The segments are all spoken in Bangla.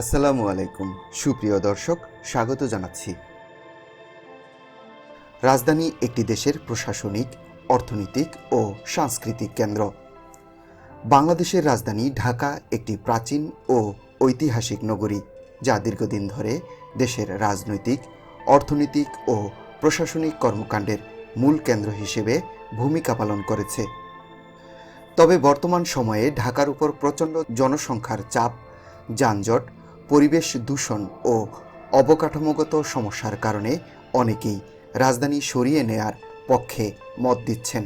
আসসালামু আলাইকুম। সুপ্রিয় দর্শক, স্বাগত জানাচ্ছি। রাজধানী একটি দেশের প্রশাসনিক, অর্থনৈতিক ও সাংস্কৃতিক কেন্দ্র। বাংলাদেশের রাজধানী ঢাকা একটি প্রাচীন ও ঐতিহাসিক নগরী, যা দীর্ঘদিন ধরে দেশের রাজনৈতিক, অর্থনৈতিক ও প্রশাসনিক কর্মকাণ্ডের মূল কেন্দ্র হিসেবে ভূমিকা পালন করেছে। তবে বর্তমান সময়ে ঢাকার উপর প্রচণ্ড জনসংখ্যার চাপ, যানজট পরিবেশ দূষণ ও অবকাঠামোগত সমস্যার কারণে অনেকেই রাজধানী সরিয়ে নেয়ার পক্ষে মত দিচ্ছেন।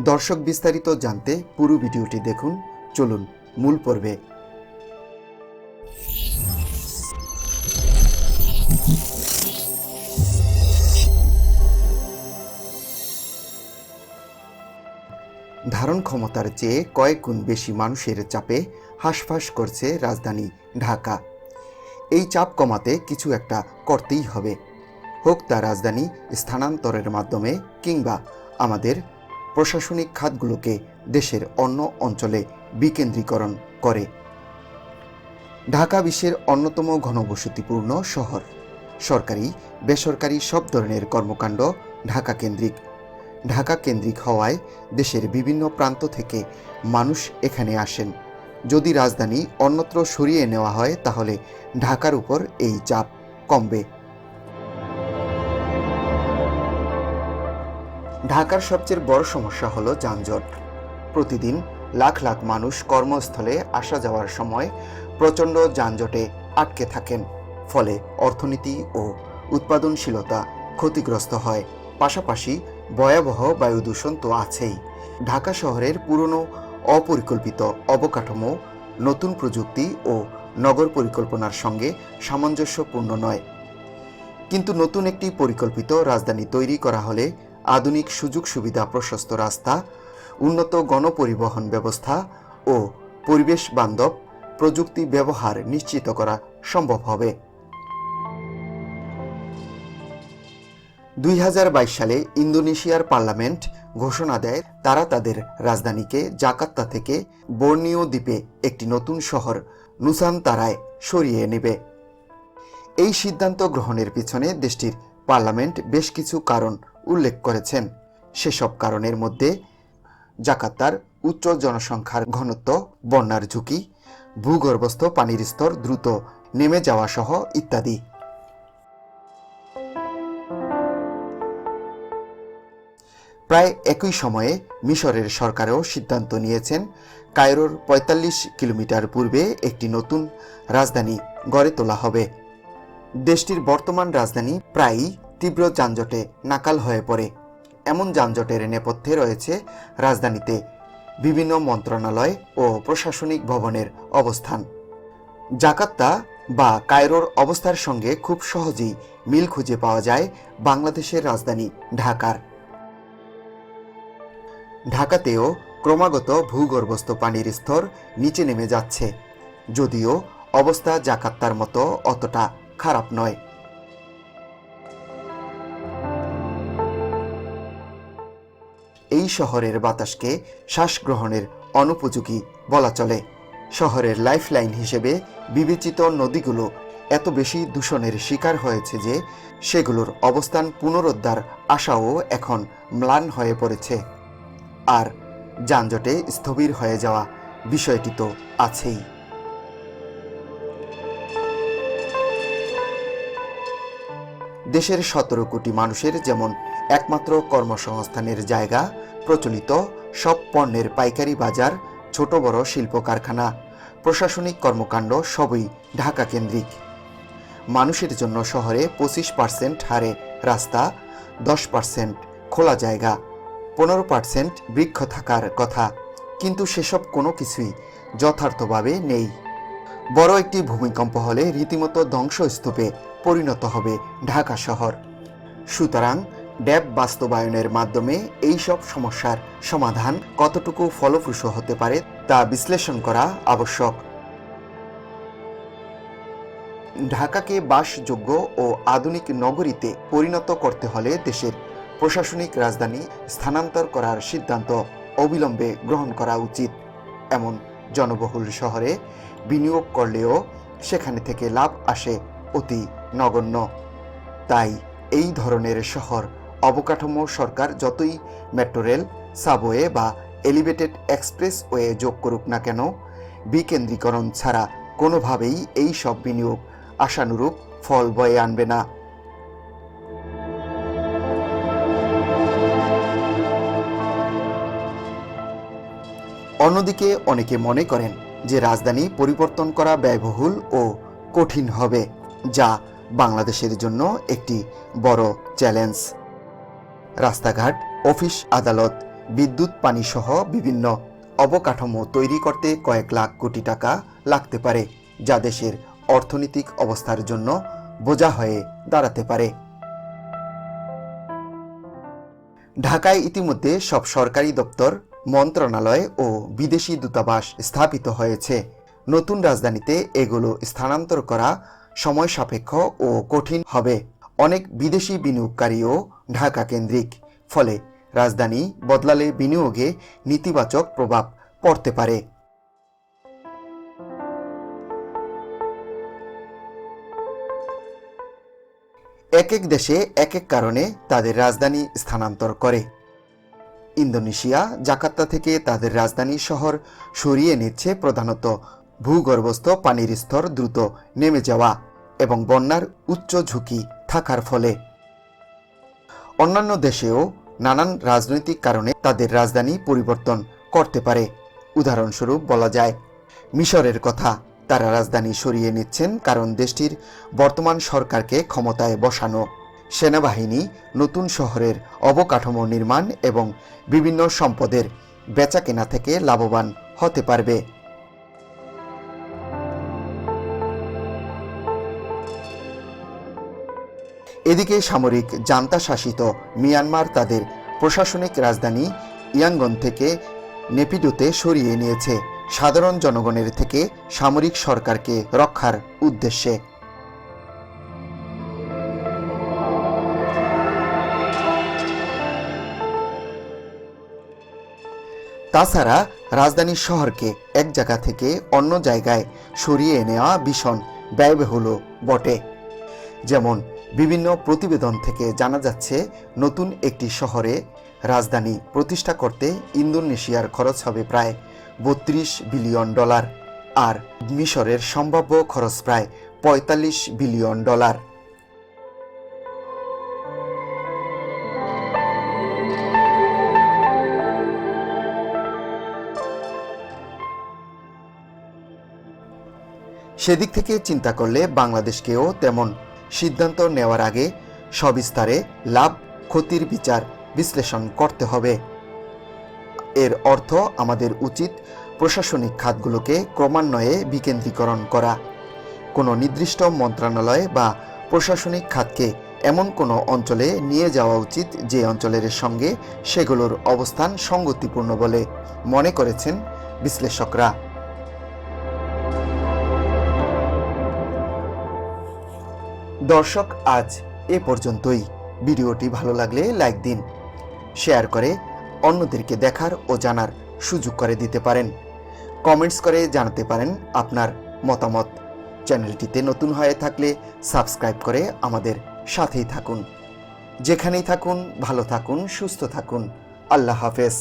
দর্শক বিস্তারিত জানতে পুরো ভিডিওটি দেখুন। চলুন মূল পর্বে। ধারণ ক্ষমতার চেয়ে কয়েক গুণ বেশি মানুষের চাপে হাঁসফাঁস করছে রাজধানী ঢাকা। এই চাপ কমাতে কিছু একটা করতেই হবে। হোক তা রাজধানী স্থানান্তরের মাধ্যমে কিংবা আমাদের প্রশাসনিক খাতগুলোকে দেশের অন্য অঞ্চলে বিকেন্দ্রীকরণ করে। ঢাকা বিশ্বের অন্যতম ঘনবসতিপূর্ণ শহর। সরকারি, বেসরকারি সব ধরনের কর্মকাণ্ড ঢাকা কেন্দ্রিক। ঢাকা কেন্দ্রিক হওয়ায় দেশের বিভিন্ন প্রান্ত থেকে মানুষ এখানে আসেন। যদি রাজধানী অন্যত্র সরিয়ে নেওয়া হয়, তাহলে ঢাকার উপর এই চাপ কমবে। ঢাকার সবচেয়ে বড় সমস্যা হলো যানজট। প্রতিদিন লাখ লাখ মানুষ কর্মস্থলে আসা যাওয়ার সময় প্রচণ্ড যানজটে আটকে থাকেন। ফলে অর্থনীতি ও উৎপাদনশীলতা ক্ষতিগ্রস্ত হয়। পাশাপাশি ভয়াবহ বায়ু দূষণ তো আছেই। ঢাকা শহরের পুরনো অপরিকল্পিত অবকাঠামো, নতুন প্রযুক্তি ও নগর পরিকল্পনার সঙ্গে সামঞ্জস্যপূর্ণ নয়। কিন্তু নতুন একটি পরিকল্পিত রাজধানী তৈরি করা হলে আধুনিক সুযোগ সুবিধা প্রশস্ত রাস্তা, উন্নত গণপরিবহন ব্যবস্থা ও পরিবেশ বান্ধব প্রযুক্তি ব্যবহার নিশ্চিত করা সম্ভব হবে। দুই হাজার বাইশ সালে ইন্দোনেশিয়ার পার্লামেন্ট ঘোষণা দেয়, তারা তাদের রাজধানীকে জাকাত্তা থেকে বর্নিও দ্বীপে একটি নতুন শহর নুসানতারায় সরিয়ে নেবে। এই সিদ্ধান্ত গ্রহণের পিছনে দেশটির পার্লামেন্ট বেশ কিছু কারণ উল্লেখ করেছেন। সেসব কারণের মধ্যে জাকাত্তার উচ্চ জনসংখ্যার ঘনত্ব, বন্যার ঝুঁকি, ভূগর্ভস্থ পানির স্তর দ্রুত নেমে যাওয়া সহ ইত্যাদি। প্রায় একই সময়ে মিশরের সরকারও সিদ্ধান্ত নিয়েছেন কায়রোর ৪৫ কিলোমিটার পূর্বে একটি নতুন রাজধানী গড়ে তোলা হবে। দেশটির বর্তমান রাজধানী প্রায়ই তীব্র যানজটে নাকাল হয়ে পড়ে। এমন যানজটের নেপথ্যে রয়েছে রাজধানীতে বিভিন্ন মন্ত্রণালয় ও প্রশাসনিক ভবনের অবস্থান। জাকাত্তা বা কায়রোর অবস্থার সঙ্গে খুব সহজেই মিল খুঁজে পাওয়া যায় বাংলাদেশের রাজধানী ঢাকার। ঢাকাতেও ক্রমাগত ভূগর্ভস্থ পানির স্তর নিচে নেমে যাচ্ছে। যদিও অবস্থা জাকাত্তার মতো অতটা খারাপ নয়। এই শহরের বাতাসকে শ্বাস গ্রহণের অনুপযোগী বলা চলে। শহরের লাইফলাইন হিসেবে বিবেচিত নদীগুলো এত বেশি দূষণের শিকার হয়েছে যে সেগুলোর অবস্থান পুনরুদ্ধার আশাও এখন ম্লান হয়ে পড়েছে। আর যানজটে স্থবির হয়ে যাওয়া বিষয়টি তো আছেই। দেশের সতেরো কোটি মানুষের যেমন একমাত্র কর্মসংস্থানের জায়গা, প্রচলিত সব পণ্যের পাইকারি বাজার, ছোট বড় শিল্প কারখানা প্রশাসনিক কর্মকাণ্ড সবই ঢাকা কেন্দ্রিক। মানুষের জন্য শহরে পঁচিশ পার্সেন্ট হারে রাস্তা, দশ পার্সেন্ট খোলা জায়গা পনেরো পার্সেন্ট বৃক্ষ থাকার কথা, কিন্তু সেসব কোনো কিছুই যথার্থভাবে নেই। বড় একটি ভূমিকম্প হলে রীতিমতো ধ্বংসস্তূপে পরিণত হবে ঢাকা শহর। সুতরাং ড্যাব বাস্তবায়নের মাধ্যমে এই সব সমস্যার সমাধান কতটুকু ফলপ্রসূ হতে পারে তা বিশ্লেষণ করা আবশ্যক। ঢাকাকে বাসযোগ্য ও আধুনিক নগরীতে পরিণত করতে হলে দেশের প্রশাসনিক রাজধানী স্থানান্তর করার সিদ্ধান্ত অবিলম্বে গ্রহণ করা উচিত। এমন জনবহুল শহরে বিনিয়োগ করলেও সেখানে থেকে লাভ আসে অতি নগণ্য। তাই এই ধরনের শহর অবকাঠামো সরকার যতই মেট্রো রেল, সাবওয়ে বা এলিভেটেড এক্সপ্রেসওয়ে যোগ করুক না কেন, বিকেন্দ্রীকরণ ছাড়া কোনোভাবেই এই সব বিনিয়োগ আশানুরূপ ফল বয়ে আনবে না। অন্যদিকে অনেকে মনে করেন যে রাজধানী পরিবর্তন করা ব্যয়বহুল ও কঠিন হবে, যা বাংলাদেশের জন্য একটি বড় চ্যালেঞ্জ। রাস্তাঘাট, অফিস, আদালত, বিদ্যুৎ পানি সহ বিভিন্ন অবকাঠামো তৈরি করতে কয়েক লাখ কোটি টাকা লাগতে পারে, যা দেশের অর্থনৈতিক অবস্থার জন্য বোঝা হয়ে দাঁড়াতে পারে। ঢাকায় ইতিমধ্যে সব সরকারি দপ্তর মন্ত্রণালয় ও বিদেশি দূতাবাস স্থাপিত হয়েছে। নতুন রাজধানীতে এগুলো স্থানান্তর করা সময় সাপেক্ষ ও কঠিন হবে। অনেক বিদেশি বিনিয়োগকারীও ঢাকা কেন্দ্রিক। ফলে রাজধানী বদলালে বিনিয়োগে নেতিবাচক প্রভাব পড়তে পারে। এক এক দেশে এক এক কারণে তাদের রাজধানী স্থানান্তর করে। ইন্দোনেশিয়া, জাকার্তা থেকে তাদের রাজধানী শহর সরিয়ে নিচ্ছে প্রধানত ভূগর্ভস্থ পানির স্তর দ্রুত নেমে যাওয়া এবং বন্যার উচ্চ ঝুঁকি থাকার ফলে। অন্যান্য দেশেও নানান রাজনৈতিক কারণে তাদের রাজধানী পরিবর্তন করতে পারে। উদাহরণস্বরূপ বলা যায়, মিশরের কথা তারা রাজধানী সরিয়ে নিচ্ছেন কারণ দেশটির বর্তমান সরকারকে ক্ষমতায় বসানো। সেনাবাহিনী নতুন শহরের অবকাঠামো নির্মাণ এবং বিভিন্ন সম্পদের বেচাকেনা থেকে লাভবান হতে পারবে। এদিকে সামরিক জান্তা শাসিত মিয়ানমার তাদের প্রশাসনিক রাজধানী ইয়াঙ্গন থেকে নেপিডোতে সরিয়ে নিয়েছে। সাধারণ জনগণের থেকে সামরিক সরকারকে রক্ষার উদ্দেশ্যে তাছাড়া রাজধানী শহরকে এক জায়গা থেকে অন্য জায়গায় সরিয়ে নেওয়া ভীষণ ব্যয়বহুল বটে। যেমন, বিভিন্ন প্রতিবেদন থেকে জানা যাচ্ছে, নতুন একটি শহরে রাজধানী প্রতিষ্ঠা করতে ইন্দোনেশিয়ার খরচ হবে প্রায় বত্রিশ বিলিয়ন ডলার, আর মিশরের সম্ভাব্য খরচ প্রায় পঁয়তাল্লিশ বিলিয়ন ডলার। সেদিক থেকে চিন্তা করলে বাংলাদেশকেও তেমন সিদ্ধান্ত নেওয়ার আগে সবিস্তারে লাভ, ক্ষতির বিচার বিশ্লেষণ করতে হবে। এর অর্থ আমাদের উচিত প্রশাসনিক খাতগুলোকে ক্রমান্বয়ে বিকেন্দ্রীকরণ করা। কোনো নির্দিষ্ট মন্ত্রণালয় বা প্রশাসনিক খাতকে এমন কোনো অঞ্চলে নিয়ে যাওয়া উচিত যে অঞ্চলের সঙ্গে সেগুলোর অবস্থান সঙ্গতিপূর্ণ বলে মনে করেছেন বিশ্লেষকরা। দর্শক, আজ এ পর্যন্তই। ভিডিওটি ভালো লাগলে লাইক দিন, শেয়ার করে অন্যদেরকে দেখার ও জানার সুযোগ করে দিতে পারেন। কমেন্টস করে জানাতে পারেন আপনার মতামত। চ্যানেলটিতে নতুন হয়ে থাকলে সাবস্ক্রাইব করে আমাদের সাথেই থাকুন। যেখানেই থাকুন, ভালো থাকুন, সুস্থ থাকুন। আল্লাহ হাফেজ।